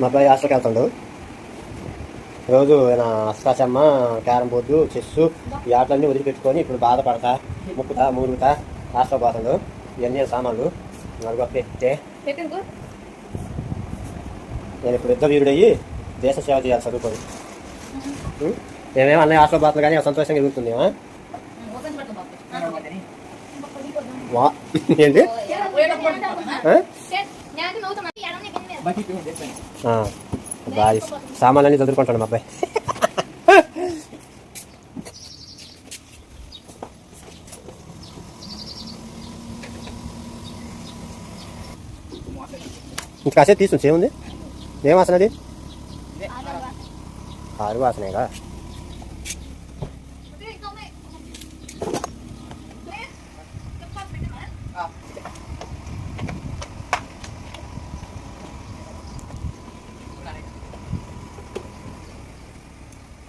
మా అబ్బాయి హాస్టల్కి వెళ్తాడు రోజు నా అష్టాచమ్మ క్యారం బోర్డు చెస్ ఈ ఆటలన్నీ వదిలిపెట్టుకొని ఇప్పుడు బాధపడతా ముక్కుతా మూలుగుతా హాస్టల్ పోతాడు. ఇవన్నీ సామాన్లు? నడుగు పెట్టే. నేను ఇప్పుడు యుద్ధ వీరుడయ్యి దేశ సేవ చేయాలి చదువుకొని. మేమేమో హాస్టల్ పోతాడు కానీ సంతోషంగా ఎదుగుతుందేమా ఏంటి బాగా సామాన్లన్నీ చదువుకుంటాడు మా అబ్బాయి. ఇంకా కాసేపు తీసుకుంటే ఏముంది? ఏం వాసన అది? ఆరు వాసనేగా?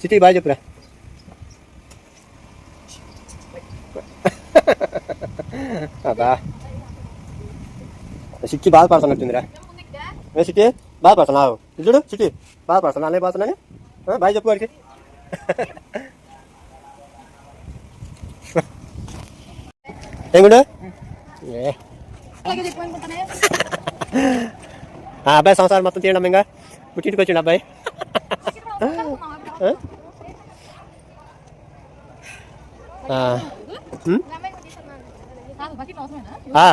చిట్టి బాగా చెప్పురా. అదా చిట్టి బాధపడుతున్నట్టుందిరా ఏ చిట్టి? బాధపడుతున్నావు ఇది చూడు చిట్టి. బాధపడుతున్నా అనే బాధతున్నాను బాయ్ చెప్పు వాడికి. ఏం గుండు? ఆ అబ్బాయి సంవత్సరాలు మొత్తం తీయడం ఇంకా. పుట్టింటికి వచ్చిండు అబ్బాయి. ఆ?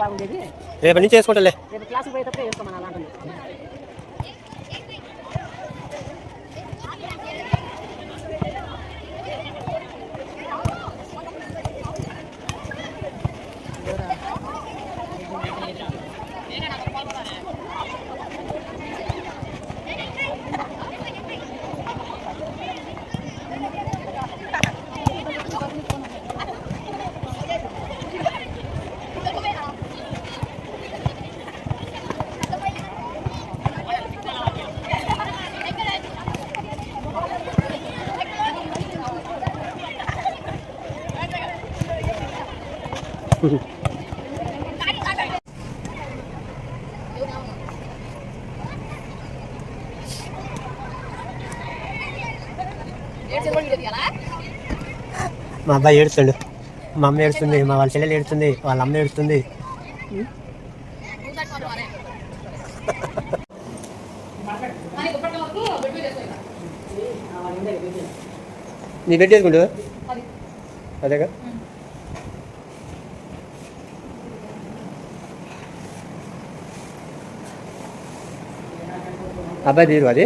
బాగుండేది. రేపటి నుంచి చేసుకుంటాలే రేపు క్లాసుకు పోయేటప్పుడే వేసుకోమని అలాంటివి మా అబ్బాయి ఏడుస్తాడు. మా అమ్మ ఏడుస్తుంది మా వాళ్ళ చెల్లెలు ఏడుస్తుంది వాళ్ళ అమ్మ ఏడుస్తుంది. నీ బెడ్ వేసుకుంటు అదేగా. అబ్బాయి తీరు అది.